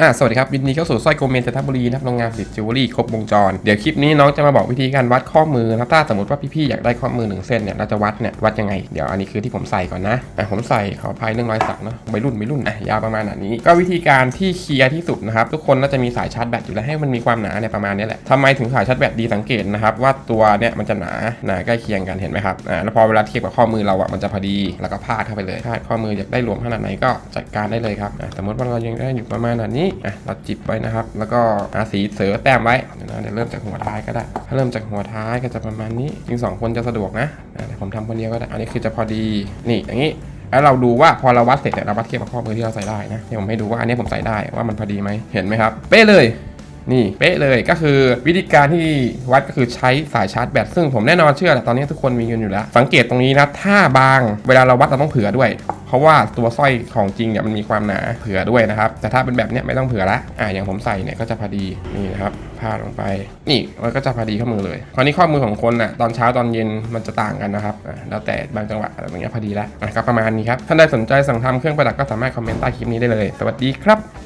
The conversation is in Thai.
อ่าสวัสดีครับวินนี้เข้าสู่สร้อยโกเมนจันทบุรีนะครับโรงงานผลิตจิวเวลรี่ครบวงจร เดี๋ยวคลิปนี้น้องจะมาบอกวิธีการวัดข้อมือนะครับถ้าสมมติว่าพี่ๆอยากได้ข้อมือหนึ่งเส้นเนี่ยเราจะวัดเนี่ยวัดยังไง เดี๋ยวอันนี้คือที่ผมใส่ก่อนนะอะผมใส่ขออภัยเรื่องรอยสักเนาะวัยรุ่นวัยรุ่นอะยาวประมาณแบบนี้ ก็วิธีการที่เคลียร์ที่สุดนะครับทุกคนน่าจะมีสายชาร์จแบตอยู่แล้วให้มันมีความหนาเนี่ยประมาณนี้แหละทำไมถึงสายชาร์จแบตดีสังเกตนะครับว่าตัวเนี่ยมันจะหนาหนาใกล้เคียงกันเห็นไหมครับอ่าแล้วพอเวลาเทียบกับข้อมือเราอะมันจะพอดีแล้วก็พาดเข้าไปเลยพาดข้อมืออยากได้หลวมขนาดไหนก็จัดการได้เลยครับอะสมมติว่าเรายังได้อยู่ประมาณนี้อะเราจิบไว้นะครับ แล้วก็หาสีเสือแต้มไว้เดี๋ยวนะเดี๋ยวเริ่มจากหัวท้ายก็ได้ ถ้าเริ่มจากหัวท้ายก็จะประมาณนี้จริงสองคนจะสะดวกนะอะเดี๋ยวผมทำคนเดียวก็ได้ อันนี้คือจะพอดีนี่อย่างนี้แล้วเราดูว่าพอเราวัดเสร็จเนี่ยเราวัดเทียบกับข้อมือที่เราใส่ได้นะเดี๋ยวผมให้ดูว่าอันนี้ผมใส่ได้ว่ามันพอดีไหมเห็นไหมครับ เป๊ะเลยนี่เป๊ะเลยก็คือวิธีการที่วัดก็คือใช้สายชาร์จแบตซึ่งผมแน่นอนเชื่อแหละตอนนี้ทุกคนมีกันอยู่แล้ว สังเกตตรงนี้นะถ้าบางเวลาเราวัดเราต้องเผื่อด้วย เพราะว่าตัวสร้อยของจริงเนี่ยมันมีความหนาเผื่อด้วยนะครับ แต่ถ้าเป็นแบบเนี้ยไม่ต้องเผื่อละอ่าอย่างผมใส่เนี่ยก็จะพอดีนี่นะครับพาดลงไป นี่มันก็จะพอดีข้อมือเลยคราวนี้ข้อมือของคนน่ะตอนเช้าตอนเย็นมันจะต่างกันนะครับอ่าแล้วแต่บางจังหวะอะไรอย่างเงี้ยพอดีละอะก็ประมาณนี้ครับท่านใดสนใจสั่งทำเครื่องประดับก็สามารถคอมเมนต์ใต้คลิปนี้ได้เลย สวัสดีครับ